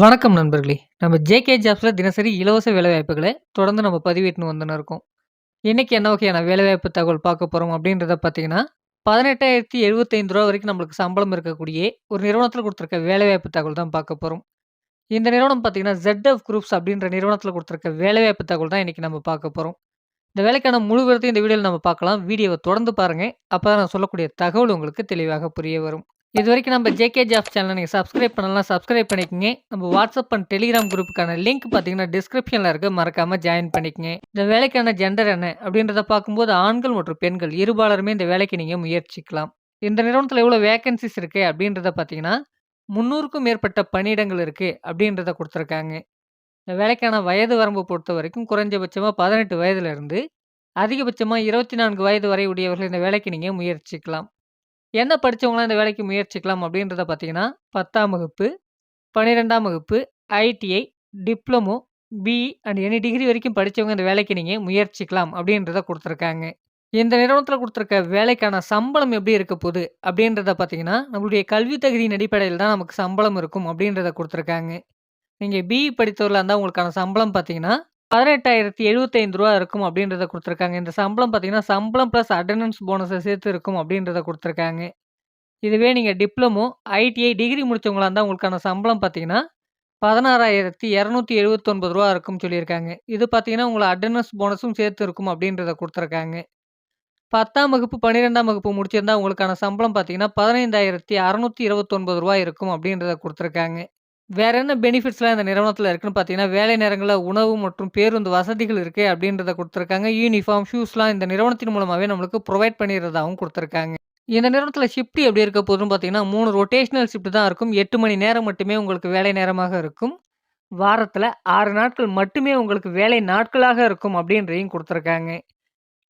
வணக்கம் நண்பர்களே! நம்ம ஜேகே ஜாப்ஸில் தினசரி இலவச வேலைவாய்ப்புகளை தொடர்ந்து நம்ம பதிவிட்டுன்னு வந்துன்னு இருக்கோம். இன்றைக்கி என்ன வகையான வேலைவாய்ப்பு தகவல் பார்க்க போகிறோம் அப்படின்றத பார்த்தீங்கன்னா, பதினெட்டாயிரத்தி எழுபத்தைந்து ரூபா வரைக்கும் நம்மளுக்கு சம்பளம் இருக்கக்கூடிய ஒரு நிறுவனத்தில் கொடுத்துருக்க வேலைவாய்ப்பு தகவல் தான் பார்க்க போகிறோம் இந்த நிறுவனம் பார்த்தீங்கன்னா, ஜெட்எஃப் குரூப்ஸ் அப்படின்ற நிறுவனத்தில் கொடுத்துருக்க வேலைவாய்ப்பு தகவல் தான் இன்றைக்கி நம்ம பார்க்க போகிறோம் இந்த வேலைக்கான முழு விவரத்தையும் இந்த வீடியோவில் நம்ம பார்க்கலாம். வீடியோவை தொடர்ந்து பாருங்கள் அப்போ தான் நான் சொல்லக்கூடிய தகவல் உங்களுக்கு தெளிவாக புரிய வரும். இது வரைக்கும் நம்ம ஜேகே ஜாப்ஸ் சேனலை நீங்கள் சப்ஸ்கிரைப் பண்ணலாம் சப்ஸ்கிரைப் பண்ணிக்கங்க. நம்ம வாட்ஸ்அப் அண்ட் டெலிகிராம் குரூப்புக்கான லிங்க் பார்த்தீங்கன்னா, டிஸ்கிரிப்ஷனில் இருக்க மறக்காமல் ஜாயின் பண்ணிக்கங்க. இந்த வேலைக்கான ஜெண்டர் என்ன அப்படின்றத பார்க்கும்போது ஆண்கள் மற்றும் பெண்கள் இருபாலருமே இந்த வேலைக்கு நீங்கள் முயற்சிக்கலாம். இந்த நிறுவனத்தில் எவ்வளோ வேகன்சிஸ் இருக்குது அப்படின்றத பார்த்தீங்கன்னா, 300க்கும் மேற்பட்ட பணியிடங்கள் இருக்குது அப்படின்றத கொடுத்துருக்காங்க இந்த வேலைக்கான வயது வரம்பு பொறுத்தவரைக்கும் குறைஞ்சபட்சமா 18 வயதிலிருந்து அதிகபட்சமா 24 வயது வரை உடையவர்கள் இந்த வேலைக்கு நீங்கள் முயற்சிக்கலாம். என்ன படித்தவங்களாம் இந்த வேலைக்கு முயற்சிக்கலாம் அப்படின்றத பார்த்தீங்கன்னா, 10ஆம் வகுப்பு, 12ஆம் வகுப்பு, ITI, diploma, BE and any degree வரைக்கும் படித்தவங்க இந்த வேலைக்கு நீங்கள் முயற்சிக்கலாம் அப்படின்றத கொடுத்துருக்காங்க. இந்த நிறுவனத்தில் கொடுத்துருக்க வேலைக்கான சம்பளம் எப்படி இருக்க போகுது அப்படின்றத பார்த்தீங்கன்னா, நம்மளுடைய கல்வி தகுதியின் அடிப்படையில் தான் நமக்கு சம்பளம் இருக்கும் அப்படின்றத கொடுத்துருக்காங்க. நீங்கள் பிஇ படித்தவரில் இருந்தால் உங்களுக்கான சம்பளம் பார்த்தீங்கன்னா, பதினெட்டாயிரத்தி எழுபத்தைந்து ரூபா இருக்கும் அப்படின்றத கொடுத்துருக்காங்க. இந்த சம்பளம் பார்த்தீங்கன்னா, சம்பளம் ப்ளஸ் அட்டண்டன்ஸ் போனஸை சேர்த்து இருக்கும் அப்படின்றத கொடுத்துருக்காங்க. இதுவே நீங்கள் டிப்ளமோ, ஐடிஐ டிகிரி முடிச்சவங்களா இருந்தால் உங்களுக்கான சம்பளம் பார்த்தீங்கன்னா, பதினாறாயிரத்தி இரநூத்தி எழுபத்தொன்பது ரூபா இருக்கும்னு சொல்லியிருக்காங்க. இது பார்த்தீங்கன்னா, உங்களை அட்டண்டன்ஸ் போனஸும் சேர்த்து இருக்கும் அப்படின்றத கொடுத்துருக்காங்க. பத்தாம் வகுப்பு, 12ஆம் வகுப்பு முடிச்சிருந்தா உங்களுக்கான சம்பளம் பார்த்தீங்கன்னா, பதினைந்தாயிரத்தி அறநூற்றி இருபத்தொன்பது ரூபா இருக்கும் அப்படின்றத கொடுத்துருக்காங்க. வேற என்ன பெனிஃபிட்ஸ்லாம் இந்த நிறுவனத்தில் இருக்குன்னு பார்த்தீங்கன்னா, வேலை நேரங்களில் உணவு மற்றும் பேருந்து வசதிகள் இருக்குது அப்படின்றத கொடுத்துருக்காங்க யூனிஃபார்ம், ஷூஸ்லாம் இந்த நிறுவனத்தின் மூலமாகவே நம்மளுக்கு ப்ரொவைட் பண்ணிடுறதாகவும் கொடுத்துருக்காங்க இந்த நிறுவனத்தில் ஷிஃப்ட் எப்படி இருக்க போதுன்னு பார்த்தீங்கன்னா, மூணு ரொட்டேஷனல் ஷிஃப்ட் தான் இருக்கும். எட்டு மணி நேரம் மட்டுமே உங்களுக்கு வேலை நேரமாக இருக்கும். வாரத்தில் ஆறு நாட்கள் மட்டுமே உங்களுக்கு வேலை நாட்களாக இருக்கும் அப்படின்றதையும் கொடுத்துருக்காங்க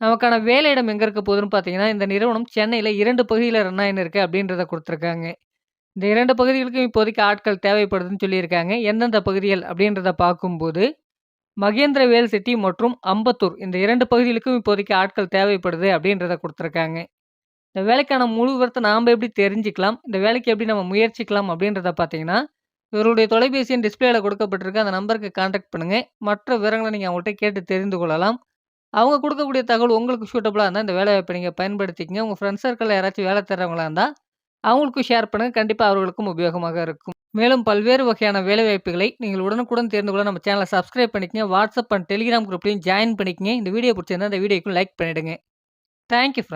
நமக்கான வேலையிடம் எங்கே இருக்க போதுன்னு பார்த்தீங்கன்னா, இந்த நிறுவனம் சென்னையில் இரண்டு பகுதியில் ரன் ஆயின்னு இருக்குது அப்படின்றத கொடுத்துருக்காங்க இந்த இரண்டு பகுதிகளுக்கும் இப்போதைக்கு ஆட்கள் தேவைப்படுதுன்னு சொல்லியிருக்காங்க. எந்தெந்த பகுதிகள் அப்படின்றத பார்க்கும்போது, மகேந்திரவேல் சிட்டி மற்றும் அம்பத்தூர் இந்த இரண்டு பகுதிகளுக்கும் இப்போதைக்கு ஆட்கள் தேவைப்படுது அப்படின்றத கொடுத்துருக்காங்க இந்த வேலைக்கான முழு விவரத்தை நாம் எப்படி தெரிஞ்சுக்கலாம்? இந்த வேலைக்கு எப்படி நம்ம முயற்சிக்கலாம் அப்படின்றத பார்த்தீங்கன்னா, இவருடைய தொலைபேசியின் டிஸ்பிளேல கொடுக்கப்பட்டிருக்க அந்த நம்பருக்கு கான்டாக்ட் பண்ணுங்கள் மற்ற விவரங்களை நீங்கள் அவங்கள்ட்ட கேட்டு தெரிந்து கொள்ளலாம். அவங்க கொடுக்கக்கூடிய தகவல் உங்களுக்கு சூட்டபுளாக இருந்தால் இந்த வேலைவாய்ப்ப நீங்கள் பயன்படுத்திக்கங்க. உங்கள் ஃப்ரெண்ட்ஸ் சர்க்கிளில் யாராச்சும் வேலை தேடுறவங்களா இருந்தால் அவங்களுக்கும் ஷேர் பண்ணுங்க. கண்டிப்பாக அவர்களுக்கும் உபயோகமாக இருக்கும். மேலும் பல்வேறு வகையான வேலைவாய்ப்புகளை நீங்கள் உடனுக்குடன் தெரிந்து கொள்ள நம்ம சேனலை சப்ஸ்கிரைப் பண்ணிக்கங்க. வாட்ஸ்அப் அண்ட் டெலிகிராம் குரூப்லையும் ஜாயின் பண்ணிக்கங்க. இந்த வீடியோ பிடிச்சிருந்தா இந்த வீடியோக்கு லைக் பண்ணிடுங்க. Thank you